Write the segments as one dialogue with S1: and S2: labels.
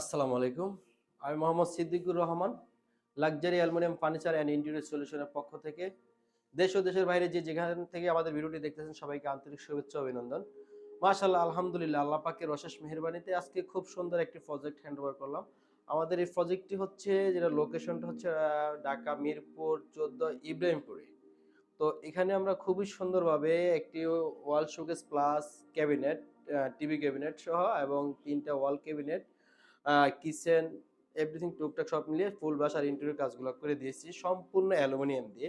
S1: আসসালামু আলাইকুম। আমি Mohammad Siddiqur Rahman, luxury aluminium furniture and interior সলিউশনের পক্ষ থেকে। দেশ ও দেশের বাইরে যে যেখান থেকে আমাদের ভিডিওটি দেখতেছেন, সবাইকে আন্তরিক শুভেচ্ছা অভিনন্দন। মাশাল্লাহ আলহামদুলিল্লাহ, আল্লাহ পাকের অশেষ মেহরবানিতে আজকে খুব সুন্দর একটি প্রজেক্ট হ্যান্ড ওভার করলাম। আমাদের এই প্রজেক্টটি হচ্ছে যেটা লোকেশনটা হচ্ছে ঢাকা, মিরপুর, চোদ্দ ইব্রাহিমপুরে। তো এখানে আমরা খুবই সুন্দরভাবে একটি wall showcase plus cabinet TV cabinet সহ এবং তিনটা ওয়াল ক্যাবিনেট কিচেন এভরিথিং টুকটাক সব মিলিয়ে ফুল বাসার ইন্টেরিয়র কাজগুলো করে দিয়েছি। সম্পূর্ণ অ্যালুমিনিয়াম দিয়ে।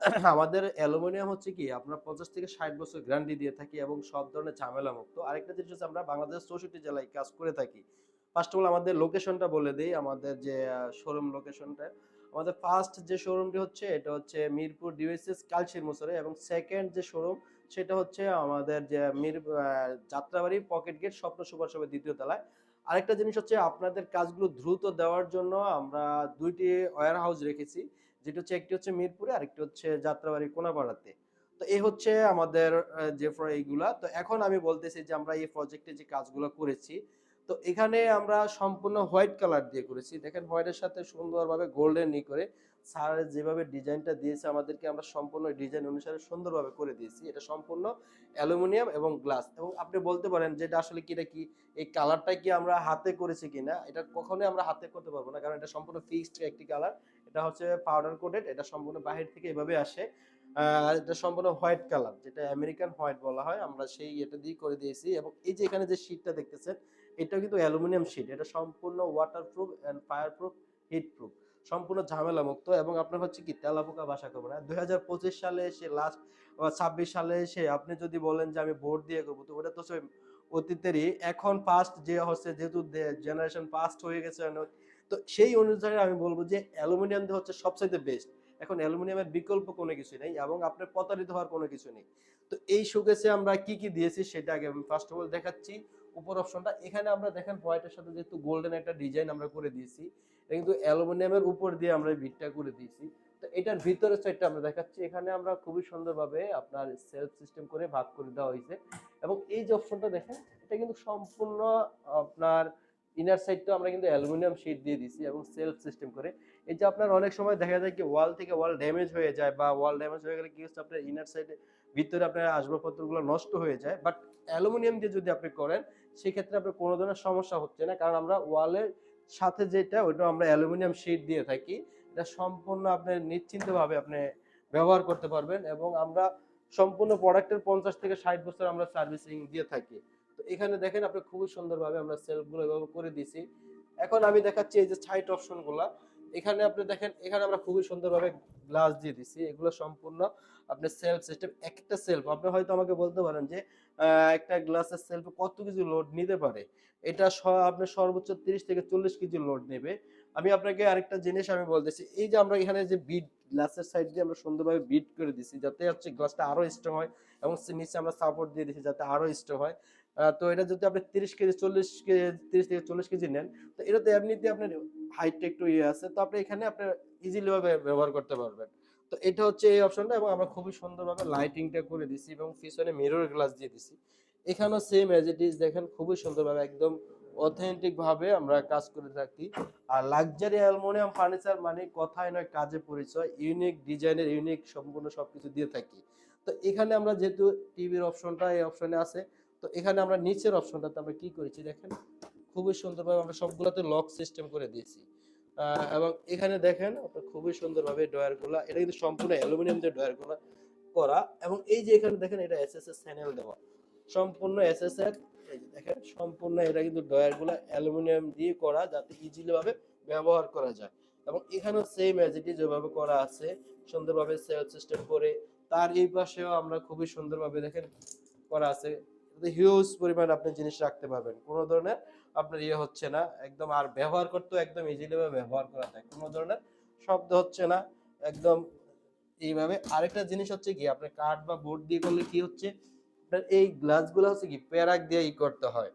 S1: আমাদের অ্যালুমিনিয়াম হচ্ছে কি আপনার পঞ্চাশ থেকে ষাট বছর গ্যারান্টি দিয়ে থাকি এবং সব ধরনের ঝামেলা মুক্ত আরেকটা জিনিস হচ্ছে আমরা বাংলাদেশের চৌষট্টি জেলায় কাজ করে থাকি। ফার্স্ট অফ অল আমাদের লোকেশনটা বলে দিই, আমাদের যে শোরুম লোকেশনটা আমাদের ফার্স্ট যে শোরুমটি হচ্ছে, এটা হচ্ছে মিরপুর ডিওএসএস কালচির মোসরে এবং সেকেন্ড যে শোরুম সেটা হচ্ছে আমাদের যে, Mir Jatrabari pocket gate Shwapno super শপের দ্বিতীয় তলায়। আরেকটা জিনিস হচ্ছে আপনাদের কাজগুলো দ্রুত দেওয়ার জন্য আমরা দুইটি ওয়্যার হাউস রেখেছি। যেটা হচ্ছে একটি হচ্ছে মিরপুরে, আরেকটি হচ্ছে যাত্রাবাড়ি কোনাপাড়াতে। তো এ হচ্ছে আমাদের যে এইগুলা। তো এখন আমি বলতেছি যে আমরা এই প্রজেক্টে যে কাজগুলো করেছি, তো এখানে আমরা সম্পূর্ণ হোয়াইট কালার দিয়ে করেছি। দেখেন হোয়াইটের সাথে সুন্দরভাবে গোল্ডেন ই করে স্যার যেভাবে ডিজাইনটা দিয়েছে, আমাদেরকে আমরা সম্পূর্ণ ডিজাইন অনুসারে সুন্দরভাবে করে দিয়েছি। এটা সম্পূর্ণ অ্যালুমিনিয়াম এবং গ্লাস। এবং আপনি বলতে পারেন যে এটা আসলে কি এটা কি, এই কালারটা কি আমরা হাতে করেছি কিনা, এটা কখনোই আমরা হাতে করতে পারব না। কারণ এটা সম্পূর্ণ ফিক্সড একটি কালার। এটা হচ্ছে পাউডার কোটেড এটা সম্পূর্ণ বাহির থেকে এভাবে আসে। আর এটা সম্পূর্ণ হোয়াইট কালার, যেটা আমেরিকান হোয়াইট বলা হয়। আমরা সেই এটা দিয়ে করে দিয়েছি। এবং এই যে এখানে যে শীটটা দেখতেছেন এটা কিন্তু অ্যালুমিনিয়াম শীট এটা সম্পূর্ণ waterproof and fire proof heat proof সম্পূর্ণ ঝামেলা মুক্ত এবং আপনার হচ্ছে কি তেলাপোকা বাসা করব না। দুই হাজার পঁচিশ সালে এসে লাস্ট ছাব্বিশ সালে এসে আপনি যদি বলেন যে আমি ভোট দিয়ে করব, তো ওটা তো অতীতেরই। এখন ফার্স্ট যে হচ্ছে যেহেতু জেনারেশন পাস্ট হয়ে গেছে তো সেই অনুযায়ী আমি বলব যে অ্যালুমিনিয়াম হচ্ছে সবচাইতে বেস্ট এখন অ্যালুমিনিয়ামের বিকল্প কোনো কিছু নেই এবং আপনার প্রতারিত হওয়ার কোনো কিছু নেই। তো এই শোকেসে আমরা কি কি দিয়েছি সেটা আগে আমি ফার্স্ট অফ অল দেখাচ্ছি। উপর অপশনটা এখানে আমরা দেখেন হোয়াইটের সাথে যেহেতু গোল্ডেন একটা ডিজাইন আমরা করে দিয়েছি। এটা কিন্তু অ্যালুমিনিয়ামের উপর দিয়ে আমরা বিটটা করে দিয়েছি। তো এটার ভিতরের সাইডটা আমরা দেখাচ্ছি। এখানে আমরা খুবই সুন্দরভাবে আপনার সেলফ সিস্টেম করে ভাগ করে দেওয়া হয়েছে। এবং এই যে অপশনটা দেখেন, এটা কিন্তু সম্পূর্ণ আপনার ইনার সাইডটা আমরা কিন্তু অ্যালুমিনিয়াম শীট দিয়ে দিছি এবং সেলফ সিস্টেম করে। এই যে আপনার অনেক সময় দেখা যায় কি ওয়াল থেকে ওয়াল ড্যামেজ হয়ে যায় বা ওয়াল ড্যামেজ হয়ে গেলে কি হচ্ছে, আপনার ইনার সাইডে ভিতরে আপনার আসবাবপত্রগুলো নষ্ট হয়ে যায়। বাট অ্যালুমিনিয়াম দিয়ে যদি আপনি করেন, সেক্ষেত্রে আপনার কোনো ধরনের সমস্যা হচ্ছে না। কারণ আমরা ওয়ালের সাথে যেটা, ওইটা আমরা অ্যালুমিনিয়াম শীট দিয়ে থাকি। এটা সম্পূর্ণ আপনি নিশ্চিন্তভাবে আপনি ব্যবহার করতে পারবেন এবং আমরা সম্পূর্ণ প্রোডাক্টের পঞ্চাশ থেকে ষাট বছর আমরা সার্ভিসিং দিয়ে থাকি। তো এখানে দেখেন আপনি খুবই সুন্দরভাবে আমরা সেলফগুলো এভাবে করে দিছি এখন আমি দেখাচ্ছি এই যে সাইট অপশনগুলা। এখানে আপনি দেখেন, এখানে আমরা খুবই সুন্দরভাবে গ্লাস দিয়ে দিছি। এগুলো সম্পূর্ণ আপনার সেলফ সিস্টেম একটা সেলফ আপনি হয়তো আমাকে বলতে পারেন যে একটা গ্লাসের সেলফে কত কিছু লোড নিতে পারে? এটা আপনার সর্বোচ্চ তিরিশ থেকে চল্লিশ কেজি লোড নেবে। আমি আপনাকে আরেকটা জিনিস আমি বলতেছি, এই যে আমরা এখানে যে বিট গ্লাসের সাইড দিয়ে আমরা সুন্দরভাবে বিট করে দিছি, যাতে হচ্ছে গ্লাসটা আরও স্ট্রং হয় এবং নিচে আমরা সাপোর্ট দিয়ে দিছি যাতে আরও স্ট্রং হয়। তো এটা যদি আপনি তিরিশ কেজি, চল্লিশ কেজি, তিরিশ থেকে চল্লিশ কেজি নেন, তো এটাতে এমনিতে আপনার হাইটটা একটু ইয়ে আছে, তো আপনি এখানে আপনার ইজিলি ভাবে ব্যবহার করতে পারবেন। তো এটা হচ্ছে এই অপশনটা এবং আমরা খুবই সুন্দরভাবে লাইটিংটা করে দিছি এবং পিছনে মিরর গ্লাস দিয়ে দিছি। এখানেও সেম এজ ইট ইজ দেখেন খুবই সুন্দরভাবে একদম অথেন্টিক ভাবে আমরা কাজ করে থাকি। আর লাক্সারি অ্যালমোনিয়াম ফার্নিচার মানে কথাই নয়, কাজে পরিচয় ইউনিক ডিজাইনের ইউনিক সম্পূর্ণ সবকিছু দিয়ে থাকি। তো এখানে আমরা যেহেতু টিভির অপশনটা এই অপশনে আছে, তো এখানে আমরা নিচের অপশনটাতে আমরা কি করেছি দেখেন? খুবই সুন্দরভাবে আমরা সবগুলোতে লক সিস্টেম করে দিয়েছি। এবং এখানে দেখেন আপনার খুবই সুন্দরভাবে ডয়ারগুলো এটা কিন্তু সম্পূর্ণ অ্যালুমিনিয়াম দিয়ে ডয়ারগুলো করা, এবং এই যে এখানে দেখেন এটা এসএস এর প্যানেল দেওয়া। সম্পূর্ণ এস এস এর দেখেন, সম্পূর্ণ এটা কিন্তু ডয়ারগুলো অ্যালুমিনিয়াম দিয়ে করা যাতে ইজিলি ভাবে ব্যবহার করা যায়। এবং এখানেও সেম অ্যাজ ইট ইজ যেভাবে করা আছে, সুন্দরভাবে সেল সিস্টেম করে, তার এই পাশেও আমরা খুবই সুন্দরভাবে দেখেন করা আছে। হিউজ পরিমাণ আপনি জিনিস রাখতে পারবেন। কোনো ধরনের আপনার ইয়ে হচ্ছে না, একদম আর ব্যবহার করতেও একদম ইজিলি ভাবে ব্যবহার করা যায়, কোনো ধরনের শব্দ হচ্ছে না, একদম এইভাবে। আরেকটা জিনিস হচ্ছে কি, আপনার কাঠ বা বোর্ড দিয়ে করলে কি হচ্ছে এই গ্লাসগুলো হচ্ছে কি, প্যারাক দিয়ে ই করতে হয়।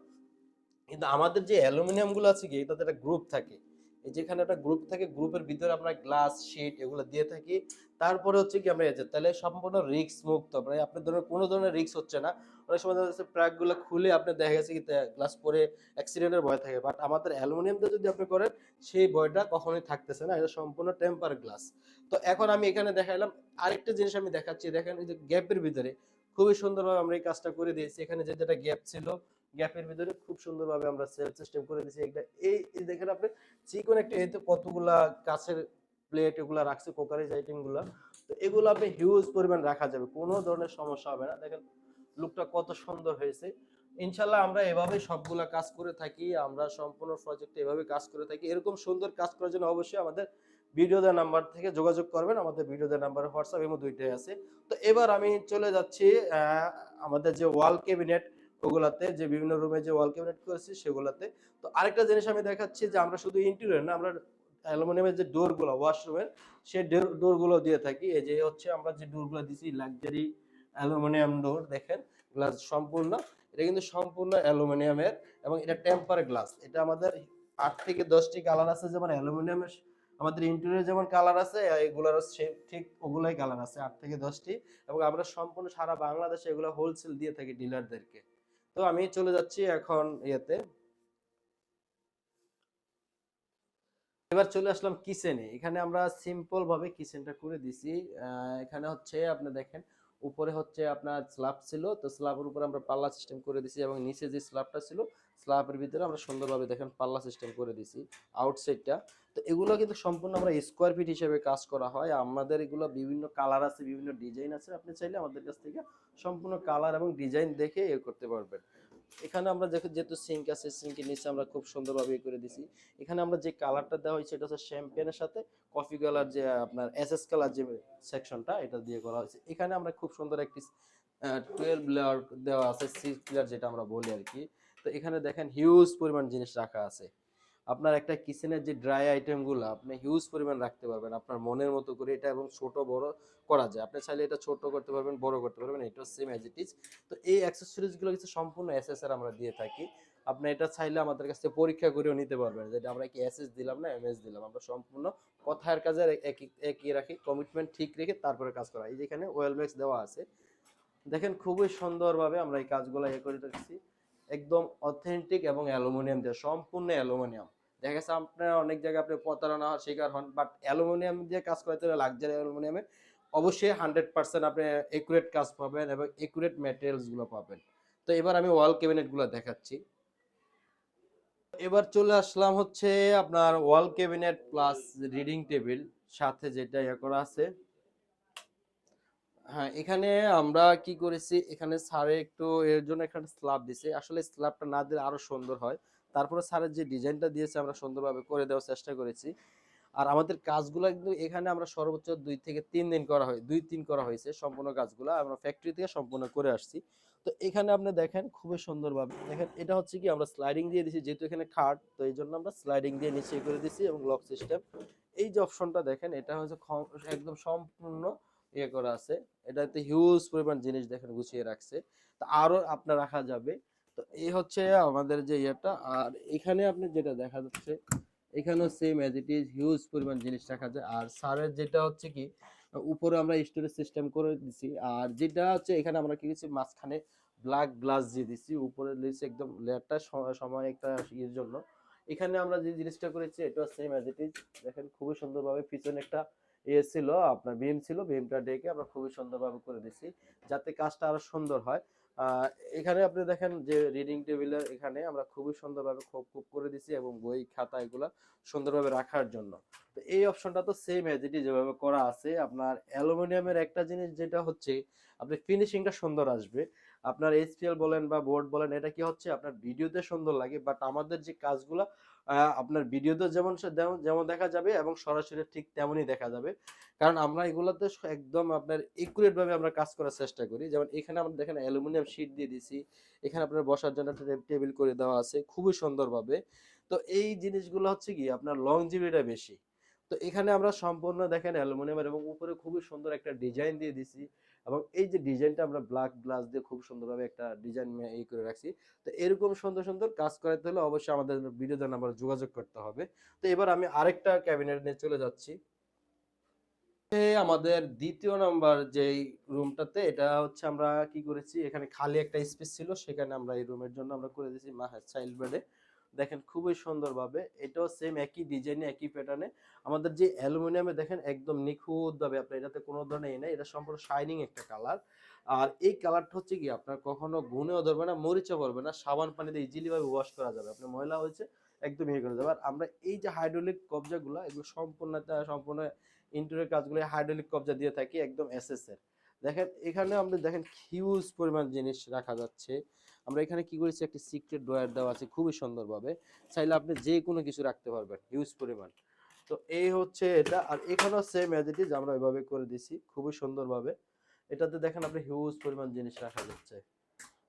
S1: কিন্তু আমাদের যে অ্যালুমিনিয়ামগুলো আছে কি, এটাতে একটা গ্রুপ থাকে। যেখানে একটা গ্রুপ থাকে গ্রুপের ভিতরে আমরা গ্লাস শিট এগুলো দিয়ে থাকি। তারপরে হচ্ছে কি আমরা যে, তাহলে সম্পূর্ণ রিস্ক মুক্ত। মানে আপনার ধরনের কোনো ধরনের রিস্ক হচ্ছে না। অনেক সময় দেখা যাচ্ছে খুলে আপনি দেখা গেছে কি গ্লাস পরে অ্যাক্সিডেন্টের ভয় থাকে। বাট আমাদের অ্যালুমিনিয়ামটা যদি আপনি করেন, সেই ভয়টা কখনোই থাকতেছে না। এটা সম্পূর্ণ টেম্পার গ্লাস তো এখন আমি এখানে দেখাইলাম, আরেকটা জিনিস আমি দেখাচ্ছি। দেখেন এই যে গ্যাপের ভিতরে। খুবই সুন্দরভাবে আমরা এই কাজটা করে দিয়েছি। এখানে যে যেটা গ্যাপ ছিল গ্যাপের ভিতরে খুব সুন্দরভাবে আমরা সেল সিস্টেম করে দিয়েছি। এটা এই দেখেন আপনি চিকন একটা এতে কতগুলা কাছের প্লেট এগুলা রাখছে, কোকারেজ আইটেমগুলা তো এগুলো আপনি হিউজ পরিমাণ রাখা যাবে, কোনো ধরনের সমস্যা হবে না। দেখেন, লুকটা কত সুন্দর হয়েছে। ইনশাল্লাহ আমরা এভাবে সবগুলা কাজ করে থাকি, আমরা সম্পূর্ণ প্রজেক্টে এভাবে কাজ করে থাকি। এরকম সুন্দর কাজ করার জন্য অবশ্যই আমাদের ভিডিও দেওয়ার নাম্বার থেকে যোগাযোগ করবেন, আমাদের ভিডিও দেওয়ার নাম্বার হোয়াটসঅ্যাপ এমন দুইটাই আছে। তো এবার আমি চলে যাচ্ছি আমাদের যে ওয়াল ক্যাবিনেট ওগুলাতে যে বিভিন্ন রুমে যে ওয়াল ক্যাবিনেট করেছি সেগুলাতে। তো আরেকটা জিনিস আমি দেখাচ্ছি যে আমরা শুধু ইন্টেরিয়র না, আমরা অ্যালুমিনিয়ামের যে ডোরগুলো ওয়াশরুমের সেই ডোরগুলো দিয়ে থাকি। এই যে হচ্ছে আমরা যে ডোরগুলো দিছি লাক্সারি অ্যালুমিনিয়াম ডোর দেখেন গ্লাস সম্পূর্ণ। এটা কিন্তু সম্পূর্ণ অ্যালুমিনিয়ামের এবং এটা টেম্পার গ্লাস এটা আমাদের আট থেকে দশটি কালার আছে, যেমন অ্যালুমিনিয়ামের আমাদের ইন্টেরিয়র যেমন কালার আছে, এগুলোর ঠিক ওগুলাই কালার আছে, আট থেকে দশটি। এবং আমরা সম্পূর্ণ সারা বাংলাদেশে এগুলো হোলসেল দিয়ে থাকি ডিলারদেরকে তো আমি চলে যাচ্ছি এখন ইয়েতে। এবার চলে আসলাম কিচেনে। এখানে আমরা সিম্পল ভাবে কিচেনটা করে দিছি। এখানে হচ্ছে আপনি দেখেন, উপরে হচ্ছে আপনার স্ল্যাব ছিল। তো স্ল্যাবের উপরে আমরা পাল্লা সিস্টেম করে দিছি এবং নিচে যে স্ল্যাবটা ছিল, স্ল্যাবের ভিতরে আমরা সুন্দরভাবে দেখেন পাল্লা সিস্টেম করে দিছি আউটসাইডটা তো এগুলো কিন্তু সম্পূর্ণ আমরা স্কোয়ার ফিট হিসেবে কাজ করা হয়। আমাদের এগুলো বিভিন্ন কালার আছে, বিভিন্ন ডিজাইন আছে। আপনি চাইলে আমাদের কাছ থেকে সম্পূর্ণ কালার এবং ডিজাইন দেখে এ করতে পারবেন। এখানে আমরা যেহেতু সিঙ্ক আছে সিঙ্কের নিচে আমরা খুব সুন্দরভাবে ইয়ে করে দিছি। এখানে আমরা যে কালারটা দেওয়া হয়েছে, এটা হচ্ছে শ্যাম্পেনের সাথে কফি কালার যে আপনার এসএস কালার যে সেকশনটা এটা দিয়ে করা হয়েছে। এখানে আমরা খুব সুন্দর একটি টুয়েলভ লেয়ার দেওয়া আছে সিক্স লেয়ার যেটা আমরা বলি আর কি। তো এখানে দেখেন হিউজ পরিমাণ জিনিস রাখা আছে। আপনার একটা কিচেনের যে ড্রাই আইটেমগুলো আপনি হিউজ পরিমাণ রাখতে পারবেন আপনার মনের মতো করে এটা এবং ছোট বড় করা যায়। আপনি চাইলে এটা ছোট করতে পারবেন, বড় করতে পারবেন, এটা সেম অ্যাজ ইট ইজ তো এই অ্যাক্সেসরিজগুলো কিছু সম্পূর্ণ এসএসআর আমরা দিয়ে থাকি। আপনি এটা চাইলে আমাদের কাছ থেকে পরীক্ষা করেও নিতে পারবেন। যেটা আমরা কি এসএস দিলাম না এমএস দিলাম। আমরা সম্পূর্ণ কথার কাজের একই রাখি কমিটমেন্ট ঠিক রেখে তারপরে কাজ করা। এই যেখানে ওয়েল ম্যাক্স দেওয়া আছে। দেখেন খুবই সুন্দরভাবে আমরা এই কাজগুলো ইয়ে করে রাখছি একদম অথেন্টিক এবং অ্যালুমিনিয়াম দিয়ে, সম্পূর্ণ অ্যালুমিনিয়াম। দেখা গেছে আপনার অনেক জায়গায় আপনি প্রতারণা শিকার হন বাট অ্যালুমিনিয়াম দিয়ে কাজ করতে হলে লাক্সারি অ্যালুমিনিয়ামে অবশ্যই হান্ড্রেড পার্সেন্ট আপনি একুরেট কাজ পাবেন এবং একুরেট ম্যাটেরিয়ালসগুলো পাবেন। তো এবার আমি ওয়াল ক্যাবিনেটগুলো দেখাচ্ছি। এবার চলে আসলাম হচ্ছে আপনার wall cabinet plus reading table সাথে যেটা ইয়ে করা আছে। হ্যাঁ এখানে আমরা কি করেছি, এখানে সারে একটু এর জন্য এখানে স্ল্যাব দিছে। আসলে স্ল্যাবটা না দিলে আরও সুন্দর হয়। তারপরে স্যারের যে ডিজাইনটা দিয়েছে আমরা সুন্দরভাবে করে দেওয়ার চেষ্টা করেছি। আর আমাদের কাজগুলো কিন্তু এখানে আমরা সর্বোচ্চ দুই থেকে তিন দিন করা হয়, দুই তিন করা হয়েছে সম্পূর্ণ কাজগুলো। আমরা ফ্যাক্টরি থেকে সম্পূর্ণ করে আসছি। তো এখানে আপনি দেখেন খুবই সুন্দরভাবে, দেখেন এটা হচ্ছে কি আমরা স্লাইডিং দিয়ে দিছি যেহেতু এখানে খাট, তো এই জন্য আমরা স্লাইডিং দিয়ে নিচে করে দিছি এবং লক সিস্টেম এই যে অপশনটা দেখেন, এটা হচ্ছে একদম সম্পূর্ণ ইয়ে করা আছে। এটাতে হিউজ পরিমাণ জিনিস দেখেন গুছিয়ে রাখছে। তা আরও আপনার রাখা যাবে। তো এই হচ্ছে আমাদের যে ইয়েটা। আর এখানে আপনি যেটা দেখা যাচ্ছে, এখানেও same as it is huge পরিমাণ জিনিস রাখা যায় আর সারের যেটা হচ্ছে কি, উপরে আমরা স্টোরেজ সিস্টেম করে দিছি। আর যেটা হচ্ছে, এখানে আমরা কি দিচ্ছি মাঝখানে ব্ল্যাক গ্লাস দিয়ে দিছি। উপরে দিয়েছি একদম লেয়ারটা সময় একটা ইয়ের জন্য। এখানে আমরা যে জিনিসটা করেছি এটা সেম অ্যাজ ইট ইজ দেখেন, খুবই সুন্দরভাবে পিছনে একটা ইয়ে ছিল, আপনার বিম ছিল বিমটা ডেকে আমরা খুবই সুন্দরভাবে করে দিছি, যাতে কাজটা আরও সুন্দর হয়। এখানে আপনি দেখেন যে রিডিং টেবিলের এখানে আমরা খুবই সুন্দরভাবে খোপ খোপ করে দিছি এবং বই, খাতা এগুলা সুন্দরভাবে রাখার জন্য। তো এই অপশনটা তো সেম এজ ইট যেভাবে করা আছে। আপনার অ্যালুমিনিয়ামের একটা জিনিস যেটা হচ্ছে আপনি ফিনিশিংটা সুন্দর আসবে। আপনার এইচপিএল বলেন বা বোর্ড বলেন, এটা কি হচ্ছে আপনার ভিডিওতে সুন্দর লাগে বাট আমাদের যে কাজগুলা আপনার ভিডিওতে যেমন যেমন দেখা যাবে এবং সরাসরি ঠিক তেমনই দেখা যাবে। কারণ আমরা এগুলোতে একদম আপনার একুরেট ভাবে আমরা কাজ করার চেষ্টা করি। যেমন এখানে আমরা দেখেন অ্যালুমিনিয়াম শিট দিয়ে দিছি, এখানে আপনার বসার জন্য টেবিল করে দেওয়া আছে, খুবই সুন্দরভাবে। তো এই জিনিসগুলো হচ্ছে কি, আপনার লং জিবিটা বেশি। তো এখানে আমরা সম্পূর্ণ দেখেন অ্যালুমিনিয়ামের এবং উপরে খুবই সুন্দর একটা ডিজাইন দিয়ে দিছি। এবং এই যে ডিজাইনটা আমরা ব্ল্যাক গ্লাস দিয়ে খুব সুন্দরভাবে একটা ডিজাইন এই করে রাখছি, তো এরকম সুন্দর সুন্দর কাজ করাতে হলে অবশ্যই আমাদের ভিডিওতে নাম্বার যোগাযোগ করতে হবে। তো এবার আমি আরেকটা ক্যাবিনেট নিয়ে চলে যাচ্ছি। আমাদের দ্বিতীয় নাম্বার যেই রুমটাতে এটা হচ্ছে আমরা কি করেছি, এখানে খালি একটা স্পেস ছিল, সেখানে আমরা এই রুমের জন্য আমরা করে দিয়েছি মাহাজ চাইল্ড বেডে দেখেন খুবই সুন্দরভাবে এটাও সেম একই ডিজাইনে একই প্যাটার্নে আমাদের যে অ্যালুমিনিয়ামে দেখেন একদম নিখুঁতভাবে আপনার এটাতে কোনো ধরনের নেই, এটা সম্পূর্ণ শাইনিং একটা কালার আর এই কালারটা হচ্ছে কি, আপনার কখনো গুনেও ধরবে না, মরিচও পড়বে না, সাবান পানিতে ইজিলি ভাবে ওয়াশ করা যাবে। আপনার ময়লা হয়েছে, একদম ইয়ে করে যাবে আর আমরা এই যে হাইড্রোলিক কবজাগুলো, এগুলো সম্পূর্ণ সম্পূর্ণ ইন্টেরিয়র কাজগুলো হাইড্রোলিক কবজা দিয়ে থাকি, একদম এসএস এর। দেখেন, এখানে আমরা দেখেন হিউজ পরিমাণ জিনিস রাখা যাচ্ছে। আমরা এখানে কি করেছি? একটি সিক্রেট ড্রয়ার দেওয়া আছে খুবই সুন্দরভাবে। চাইলে আপনি যে কোনো কিছু রাখতে পারবেন হিউজ পরিমাণ। তো এই হচ্ছে এটা, আর এখানেও সেম অ্যাজ ইট ইজ আমরা এভাবে করে দিছি, খুবই সুন্দরভাবে। এটাতে দেখেন আপনি হিউজ পরিমাণ জিনিস রাখা যাচ্ছে।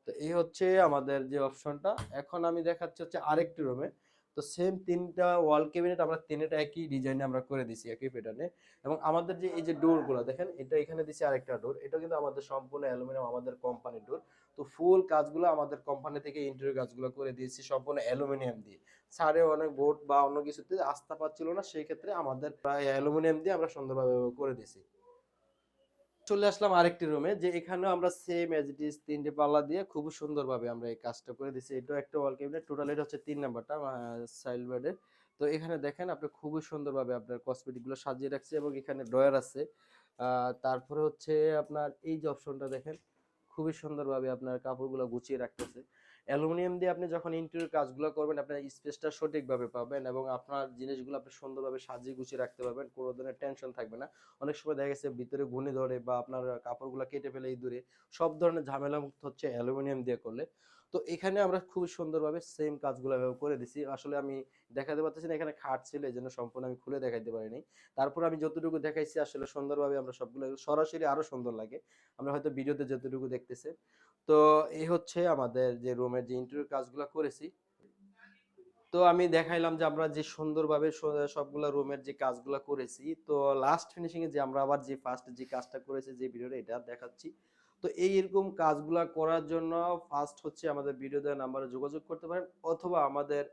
S1: তো এই হচ্ছে আমাদের যে অপশনটা এখন আমি দেখাচ্ছি হচ্ছে আরেকটি রুমে তো সেম তিনটা ওয়াল ক্যাবিনেট আমরা তিনটা একই ডিজাইনে আমরা করে দিছি, একই প্যাটার্নে এবং আমাদের যে, এই যে ডোরগুলো দেখেন, এটা এখানে দিছি আরেকটা ডোর এটা কিন্তু আমাদের সম্পূর্ণ অ্যালুমিনিয়াম, আমাদের কোম্পানির ডোর তো ফুল কাজগুলো আমাদের কোম্পানি থেকে ইন্টেরিয়র কাজগুলো করে দিয়েছি, সম্পূর্ণ অ্যালুমিনিয়াম দিয়ে। ছাড়ে অনেক বোর্ড বা অন্য কিছুতে আস্থা পাচ্ছিল না, সেই ক্ষেত্রে আমাদের প্রায় অ্যালুমিনিয়াম দিয়ে আমরা সুন্দরভাবে করে দিয়েছি। চলে আসলাম আরেকটি রুমে যে এখানে আমরা সেম এজ ইট ইজ তিনটে পাল্লা দিয়ে খুব সুন্দরভাবে আমরা এই কাজটা করে দিছি এটা একটা ওয়াল ক্যাবিনেট টোটাল এটা হচ্ছে তিন নাম্বারটা সাইল বেডের তো এখানে দেখেন আপনি খুবই সুন্দরভাবে আপনার কসমেটিকগুলো সাজিয়ে রাখছে এবং এখানে ড্রয়ার আছে। তারপরে হচ্ছে আপনার এই যে অপশনটা দেখেন, খুবই সুন্দরভাবে আপনার কাপড়গুলো গুছিয়ে রাখতেছে। অ্যালুমিনিয়াম দিয়ে আপনি যখন ইন্টেরিয়র কাজগুলো করবেন, আপনার স্পেসটা সঠিকভাবে পাবেন এবং আপনার জিনিসগুলো আপনি সুন্দরভাবে সাজিয়ে গুছিয়ে রাখতে পারবেন, কোনো ধরনের টেনশন থাকবে না। অনেক সময় দেখা গেছে ভিতরে ঘুনে ধরে বা আপনার কাপড়গুলো কেটে ফেলে এই দূরে, সব ধরনের ঝামেলা মুক্ত হচ্ছে অ্যালুমিনিয়াম দিয়ে করলে। তো এখানে আমরা খুব সুন্দরভাবে সেম কাজগুলো করে দিছি। আসলে আমি দেখাতে পারতেছি না, এখানে খাট ছিল, এই জন্য সম্পূর্ণ আমি খুলে দেখাইতে পারিনি। তারপর আমি যতটুকু দেখাইছি, আসলে সুন্দরভাবে আমরা সবগুলো, সরাসরি আরও সুন্দর লাগে। আমরা হয়তো ভিডিওতে যতটুকু দেখতেছে। তো এই হচ্ছে আমাদের যে রুমের যে ইন্টারভিউ কাজগুলো করেছি। তো আমি দেখাইলাম যে আমরা যে সুন্দরভাবে সবগুলো রুমের যে কাজগুলো করেছি, তো লাস্ট ফিনিশিংয়ে যে আমরা আবার যে ফার্স্ট যে কাজটা করেছি, যে ভিডিওটা এটা দেখাচ্ছি। তো এই এরকম কাজগুলা করার জন্য ফার্স্ট হচ্ছে আমাদের ভিডিও দেওয়ার নাম্বারে যোগাযোগ করতে পারেন, অথবা আমাদের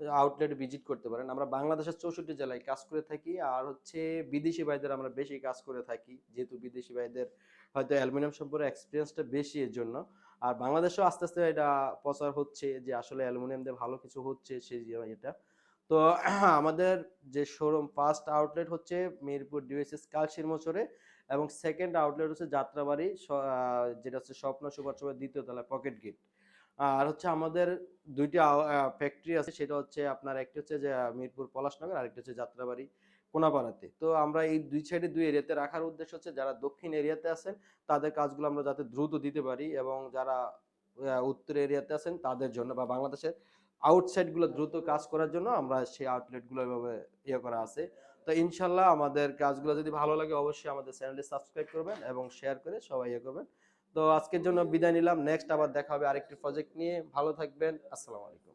S1: আউটলেট ভিজিট করতে পারেন। আমরা বাংলাদেশের চৌষট্টি জেলায় কাজ করে থাকি আর হচ্ছে বিদেশি ভাইদের আমরা বেশি কাজ করে থাকি। যেহেতু বিদেশি ভাইদের হয়তো অ্যালুমিনিয়াম সম্পর্কে এক্সপিরিয়েন্সটা বেশি এর জন্য আর বাংলাদেশেও আস্তে আস্তে এটা প্রচার হচ্ছে যে আসলে অ্যালুমিনিয়াম দিয়ে ভালো কিছু হচ্ছে সেই এটা। তো আমাদের যে শোরুম ফার্স্ট আউটলেট হচ্ছে মিরপুর ডিওএসএস কালশির মোচরে এবং সেকেন্ড আউটলেট হচ্ছে যাত্রাবাড়ি যেটা হচ্ছে স্বপ্ন সুপার দ্বিতীয় তলায় পকেট গেট আর হচ্ছে আমাদের দুইটি ফ্যাক্টরি আছে, সেটা হচ্ছে আপনার একটি হচ্ছে যে মিরপুর পলাশনগর, আরেকটি হচ্ছে যাত্রাবাড়ি কোনাপাড়াতে। তো আমরা এই দুই সাইডে দুই এরিয়াতে রাখার উদ্দেশ্য হচ্ছে যারা দক্ষিণ এরিয়াতে আছেন, তাদের কাজগুলো আমরা যাতে দ্রুত দিতে পারি এবং যারা উত্তর এরিয়াতে আছেন তাদের জন্য বা বাংলাদেশের আউটসাইডগুলো দ্রুত কাজ করার জন্য আমরা সেই আউটলেটগুলো এভাবে ইয়ে করা আছে। তো ইনশাল্লাহ আমাদের কাজগুলো যদি ভালো লাগে অবশ্যই আমাদের চ্যানেলটি সাবস্ক্রাইব করবেন এবং শেয়ার করে সবাই ইয়ে করবেন। তো আজকের জন্য বিদায় নিলাম। নেক্সট আবার দেখা হবে আরেকটি প্রজেক্ট নিয়ে। ভালো থাকবেন। আসসালামু আলাইকুম।